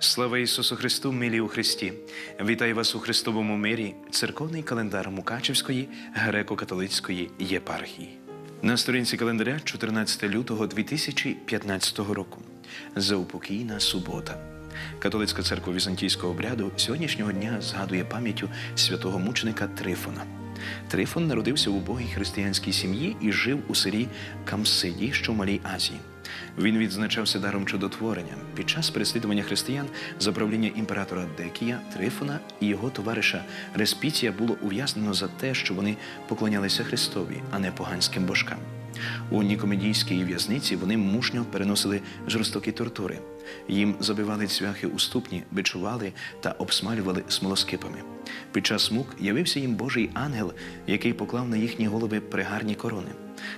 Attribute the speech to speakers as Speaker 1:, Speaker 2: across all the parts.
Speaker 1: Слава Ісусу Христу, милі у Христі! Вітаю вас у Христовому мирі, церковний календар Мукачівської греко-католицької єпархії. На сторінці календаря 14 лютого 2015 року. Заупокійна субота. Католицька церква візантійського обряду сьогоднішнього дня згадує пам'яттю святого мученика Трифона. Трифон народився у убогій християнській сім'ї і жив у селі Камсиді, що в Малій Азії. Він відзначався даром чудотворення. Під час переслідування християн за правління імператора Декія, Трифона і його товариша Респіція було ув'язнено за те, що вони поклонялися Христові, а не поганським божкам. У Нікомедійській в'язниці вони мужньо переносили жорстокі тортури. Їм забивали цвяхи у ступні, бичували та обсмалювали смолоскипами. Під час мук явився їм Божий ангел, який поклав на їхні голови пригарні корони.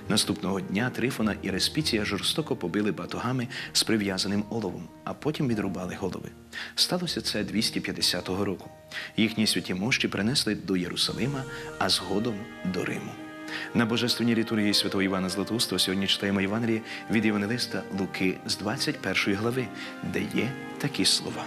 Speaker 1: Наступного дня Трифона і Респіція жорстоко побили батогами з прив'язаним оловом, а потім відрубали голови. Сталося це 250 року. Їхні святі мощі принесли до Єрусалима, а згодом до Риму. На божественній літургії святого Івана Златоуста сьогодні читаємо Євангеліє від Євангелиста Луки з 21 глави, де є такі слова.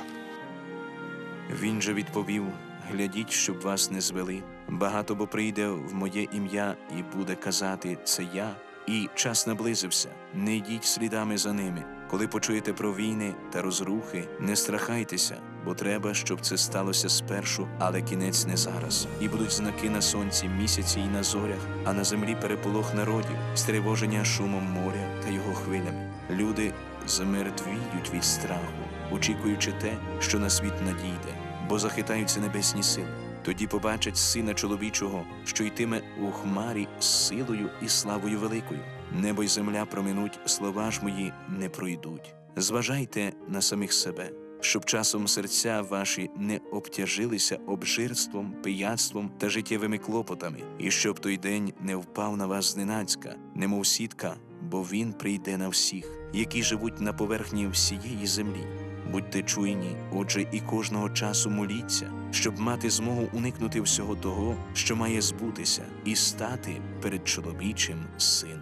Speaker 2: Він же відповів: глядіть, щоб вас не звели. Багато бо прийде в моє ім'я і буде казати це я. І час наблизився. Не йдіть слідами за ними. Коли почуєте про війни та розрухи, не страхайтеся, бо треба, щоб це сталося спершу, але кінець не зараз. І будуть знаки на сонці, місяці і на зорях, а на землі переполох народів, стривоження шумом моря та його хвилями. Люди замертвіють від страху, очікуючи те, що на світ надійде, бо захитаються небесні сили. Тоді побачать сина чоловічого, що йтиме у хмарі з силою і славою великою. Небо й земля проминуть, слова ж мої не пройдуть. Зважайте на самих себе, щоб часом серця ваші не обтяжилися обжирством, пияцтвом та життєвими клопотами, і щоб той день не впав на вас зненацька, немов сітка, бо він прийде на всіх, які живуть на поверхні всієї землі. Будьте чуйні, отже, і кожного часу моліться, щоб мати змогу уникнути всього того, що має збутися, і стати перед чоловічим сином.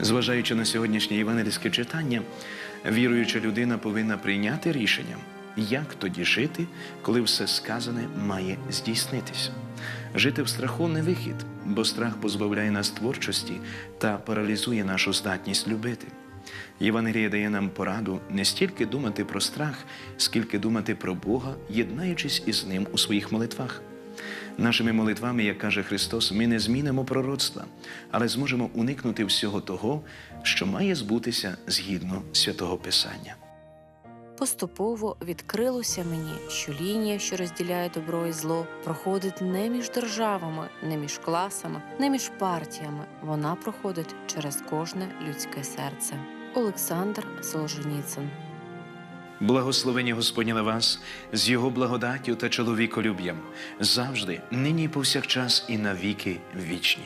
Speaker 1: Зважаючи на сьогоднішнє євангельське читання, віруюча людина повинна прийняти рішення, як тоді жити, коли все сказане має здійснитися. Жити в страху не вихід, бо страх позбавляє нас творчості та паралізує нашу здатність любити. Євангелія дає нам пораду не стільки думати про страх, скільки думати про Бога, єднаючись із ним у своїх молитвах. Нашими молитвами, як каже Христос, ми не змінимо пророцтва, але зможемо уникнути всього того, що має збутися згідно святого Писання.
Speaker 3: Поступово відкрилося мені, що лінія, що розділяє добро і зло, проходить не між державами, не між класами, не між партіями. Вона проходить через кожне людське серце. Олександр Солженіцин.
Speaker 1: Благословення Господні на вас. З Його благодаттю та чоловіколюб'ям. Завжди, нині повсякчас і навіки вічні.